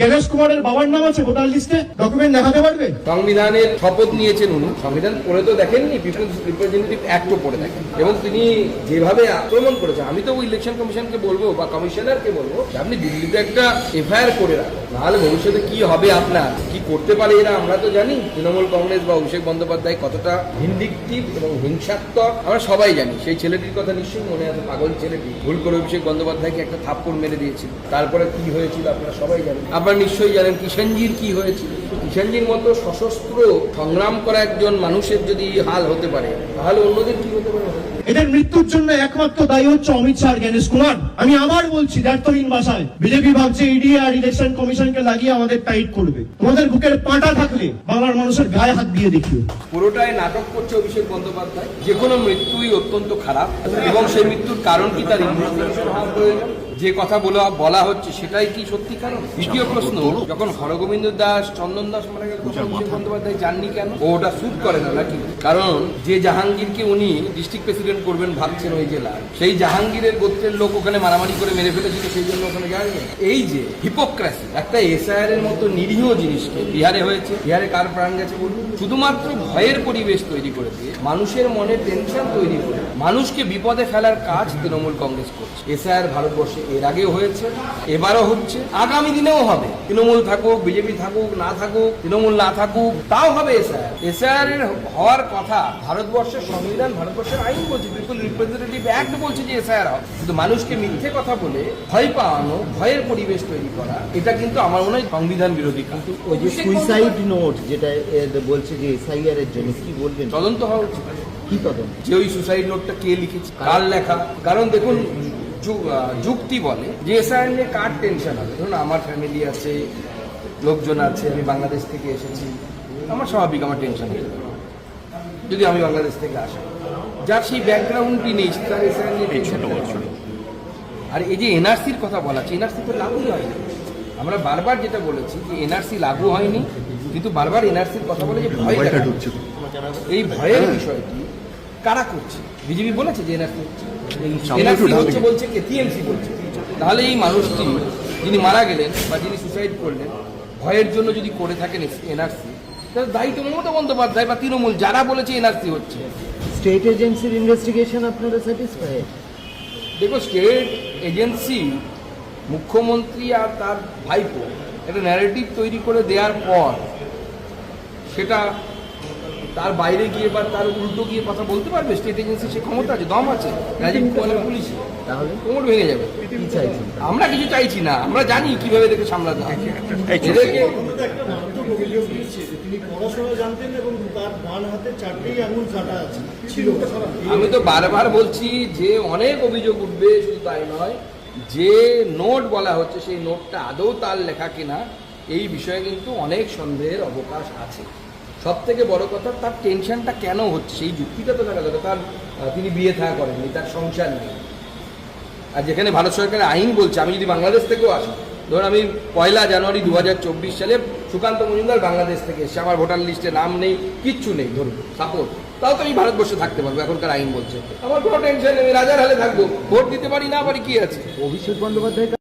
গণেশ কুমারের বাবার নাম আছে ভোটার লিস্টে? ডকুমেন্ট দেখাতে পারবে? সংবিধানের শপথ নিয়েছেন উনি। সংবিধান পড়ে তো দেখেননি পিপলস রিপ্রেজেন্টেটিভ অ্যাক্টও পড়ে দেখেন। এবং তিনি যেভাবে আক্রমণ করেছেন, আমি তো ইলেকশন কমিশনকে বলব বা কমিশনারকে বলব আপনি দিল্লিতে একটা এফআইআর করে রাখুন। নাহলে ভবিষ্যতে কি হবে আপনার? কি করতে পারে এরা, আমরা তো জানি। তৃণমূল কংগ্রেস বা অভিষেক বন্দ্যোপাধ্যায় কতটা ভিন্ডিকটিভ এবং হিংসাত্মক, আমরা সবাই জানি। সেই ছেলেটির কথা নিশ্চয়ই মনে আছে, পাগল ছেলেটি। ভুল করে অভিষেক বন্দ্যোপাধ্যায়কে একটা থাপ্পড় মেরে দিয়েছিল তারপরে কি হয়েছিল আপনারা সবাই জানেন। আপনারা নিশ্চয়ই জানেন কিষাণজির কি হয়েছিল। কিষাণজির মতো সশস্ত্র সংগ্রাম করা একজন মানুষের যদি হাল হতে পারে, তাহলে অন্যদের কি হতে পারে? এদের মৃত্যুর জন্য একমাত্র দায়ী হচ্ছে অমিত শাহ গণেশ কুমার। আমি আবার বলছি ব্যর্থহীন ভাষায় বিজেপি ভাবছে ইডি আর ইলেকশন কমিশনকে লাগিয়ে আমাদের টাইট করবে। তোমাদের বুকের পাটা থাকলে বাংলার মানুষের গায়ে হাত দিয়ে দেখিও। পুরোটাই নাটক করছে অভিষেক বন্দ্যোপাধ্যায়। যে কোনো মৃত্যুই অত্যন্ত খারাপ, এবং সেই মৃত্যুর কারণ কি তার ইনভেস্টিগেশন প্রয়োজন যে কথা বলা বলা হচ্ছে সেটাই কি সত্যি কারণ? দ্বিতীয় প্রশ্ন যখন হরগোবিন্দ দাস চন্দন দাস মারা গেল বন্দ্যোপাধ্যায় জাননি কেন? ও ওটা শুট করে না নাকি? কারণ যে জাহাঙ্গীরকে উনি ডিস্ট্রিক্ট প্রেসিডেন্ট করবেন ভাবছেন ওই জেলার সেই জাহাঙ্গীরের গোত্রের লোক ওখানে মারামারি করে মেরে ফেলেছিল সেই জন্য ওখানে যায়নি। এই যে হিপোক্রাসি একটা এসআইআর এর মতো নিরীহ জিনিসকে বিহারে হয়েছে বিহারে কার প্রাণ গেছে বলুন? শুধুমাত্র ভয়ের পরিবেশ তৈরি করে দিয়ে মানুষের মনে টেনশন তৈরি করে মানুষকে বিপদে ফেলার কাজ তৃণমূল কংগ্রেস করছে। এসআইআর ভারতবর্ষে এর আগে হয়েছে এবারও হচ্ছে আগামী দিনেও হবে। তৃণমূল থাকুক বিজেপি থাকুক না থাকুক তৃণমূল না থাকুক তাও হবে এসআইআর। এসআইআর এর হওয়ার কথা ভারতবর্ষের সংবিধান ভারতবর্ষের আইন বলছে পিপল রিপ্রেজেন্টেটিভ অ্যাক্ট বলছে যে এসআইআর হবে। কিন্তু মানুষকে মিথ্যে কথা বলে ভয় পাওয়ানো ভয়ের পরিবেশ তৈরি করা এটা কিন্তু আমার মনে হয় সংবিধান বিরোধী কিন্তু ওই যে সুইসাইড নোট যেটা বলছে যে এসআইআর এর জন্য কি বলবেন? তদন্ত হওয়া উচিত। কি তদন্ত? যে ওই সুসাইড নোটটা কে লিখেছে? কার লেখা? কারণ দেখুন যুক্তি বলে যে এসআইআর নিয়ে কার টেনশন হবে? ধরুন আমার ফ্যামিলি আছে লোকজন আছে আমি বাংলাদেশ থেকে এসেছি আমার স্বাভাবিক আমার টেনশন হয়ে যদি আমি বাংলাদেশ থেকে আসি। যার সেই ব্যাকগ্রাউন্ডটি নেই তার এসআইআর নিয়ে টেনশন আর এই যে এনআরসির কথা বলা আছে এনআরসি তো লাগুই হয়নি আমরা বারবার যেটা বলেছি যে এনআরসি লাগু হয়নি কিন্তু বারবার এনআরসির কথা বলে যে ভয় ঢুকছে। এই ভয়ের বিষয়টি কারা করছে? বিজেপি বলেছে যে এনআরসি এনআরসি হচ্ছে বলছে কে? টিএমসি বলছে। তাহলে এই মানুষটি যিনি মারা গেলেন বা যিনি সুসাইড করলেন ভয়ের জন্য যদি করে থাকেন এনআরসি তাহলে দায়ী তো মমতা বন্দ্যোপাধ্যায় বা তৃণমূল যারা বলেছে এনআরসি হচ্ছে। স্টেট এজেন্সির ইনভেস্টিগেশন আপনারা স্যাটিসফাই দেখো স্টেট এজেন্সি মুখ্যমন্ত্রী আর তার ভাইপো একটা ন্যারেটিভ তৈরি করে দেওয়ার পর সেটা তার বাইরে গিয়ে বা তার উল্টো গিয়ে কথা বলতে পারবে স্টেট এজেন্সি সে ক্ষমতা আছে দম আছে রাজীব কুমারের পুলিশ? তাহলে? কোমর ভেঙে যাবে। কি আমরা কিছু চাইছি না আমরা জানি কীভাবে দেখে সামলাতে এদেরকে ছিল আমি তো বারবার বলছি যে অনেক অভিযোগ উঠবে শুধু তাই নয় যে নোট বলা হচ্ছে সেই নোটটা আদৌ তার লেখা কিনা এই বিষয়ে কিন্তু অনেক সন্দেহের অবকাশ আছে। সব থেকে বড় কথা, তার টেনশনটা কেন হচ্ছে? সেই যুক্তিটা তো দেখা যাবে তার তিনি বিয়ে থাকা করেননি, তার সংসার নেই। আর যেখানে ভারত সরকারের আইন বলছে, আমি যদি বাংলাদেশ থেকেও আসি, ধরুন আমি পয়লা জানুয়ারি দু হাজার চব্বিশ সালে সুকান্ত মজুমদার বাংলাদেশ থেকে এসে আমার ভোটার লিস্টে নাম নেই, কিচ্ছু নেই, ধরুন সাপোর্ট তাও তো আমি ভারতবর্ষে থাকতে পারব, এখনকার আইন বলছে। আমার কোনো টেনশন নেই রাজার হালে থাকব, ভোট দিতে পারি, না পারি, কি আছে? অভিষেক বন্দ্যোপাধ্যায়